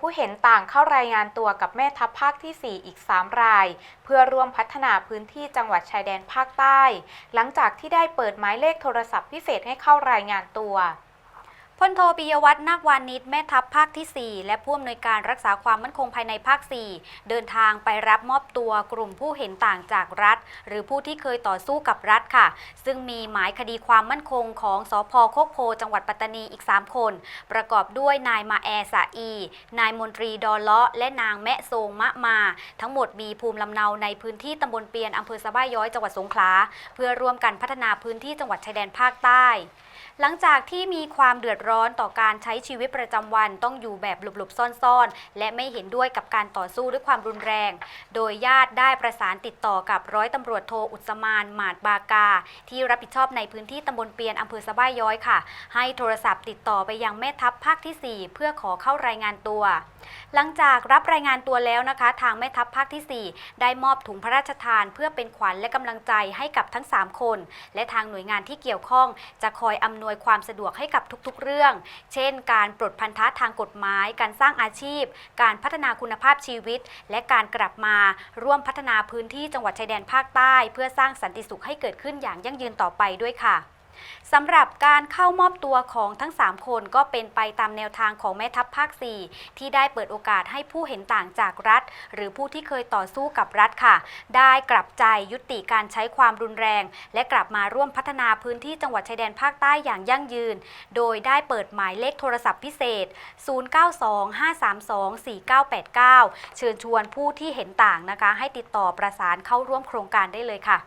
ผู้เห็นต่างเข้ารายงานตัวกับแม่ทัพภาคที่ 4 อีก 3 ราย เพื่อร่วมพัฒนาพื้นที่จังหวัดชายแดนภาคใต้ หลังจากที่ได้เปิดหมายเลขโทรศัพท์พิเศษให้เข้ารายงานตัว พลโทปิยวัฒน์นาควานิชแม่ทัพภาคที่ 4 และผู้อำนวยการรักษาความมั่นคงภายในภาค 4 เดินทางไปรับมอบตัวกลุ่มผู้เห็นต่างจากรัฐ หรือผู้ที่เคยต่อสู้กับรัฐค่ะ ซึ่งมีหมายคดีความมั่นคงของสพโคกโพ จังหวัดปัตตานีอีก 3 คน ประกอบด้วยนายมาแอสาอี นายมนตรีดอเลาะ และนางแมะโซงมะมา ทั้งหมดมีภูมิลำเนาในพื้นที่ตำบลเปียนอำเภอสะบ้าย้อยจังหวัดสงขลาเพื่อร่วมกันพัฒนาพื้นที่จังหวัดชายแดนภาคใต้ หลังจากที่มีความเดือดร้อนต่อการใช้ชีวิตประจำวันต้องอยู่แบบหลบๆซ่อนๆ และไม่เห็นด้วยกับการต่อสู้ด้วยความรุนแรง โดยญาติได้ประสานติดต่อกับร้อยตำรวจโทอุตสมานหมาดบากา ที่รับผิดชอบในพื้นที่ตำบลเปียนอำเภอสะบ้าย้อยค่ะ ให้โทรศัพท์ติดต่อไปยังแม่ทัพภาคที่ 4 เพื่อขอเข้ารายงานตัว หลังจากรับรายงานตัวแล้วนะคะ ทางแม่ทัพภาคที่ 4 ได้มอบถุงพระราชทาน เพื่อเป็นขวัญและกำลังใจให้กับทั้ง 3 คน และทางหน่วยงานที่เกี่ยวข้องจะคอยอำำนวยความสะดวกให้กับทุกๆ เรื่อง เช่น การปลดพันธะทางกฎหมาย การสร้างอาชีพ การพัฒนาคุณภาพชีวิต และการกลับมาร่วมพัฒนาพื้นที่จังหวัดชายแดนภาคใต้ เพื่อสร้างสันติสุขให้เกิดขึ้นอย่างยั่งยืนต่อไปด้วยค่ะ สำหรับการเข้ามอบตัวของทั้ง 3 คนก็เป็นไปตามแนวทางของแม่ทัพภาค 4 ที่ได้เปิดโอกาสให้ผู้เห็นต่างจากรัฐ หรือผู้ที่เคยต่อสู้กับรัฐค่ะ ได้กลับใจยุติการใช้ความรุนแรง และกลับมาร่วมพัฒนาพื้นที่จังหวัดชายแดนภาคใต้อย่างยั่งยืน โดยได้เปิดหมายเลขโทรศัพท์พิเศษ 0925324989 เชิญชวนผู้ที่เห็นต่างนะคะ ให้ติดต่อประสานเข้าร่วมโครงการได้เลยค่ะ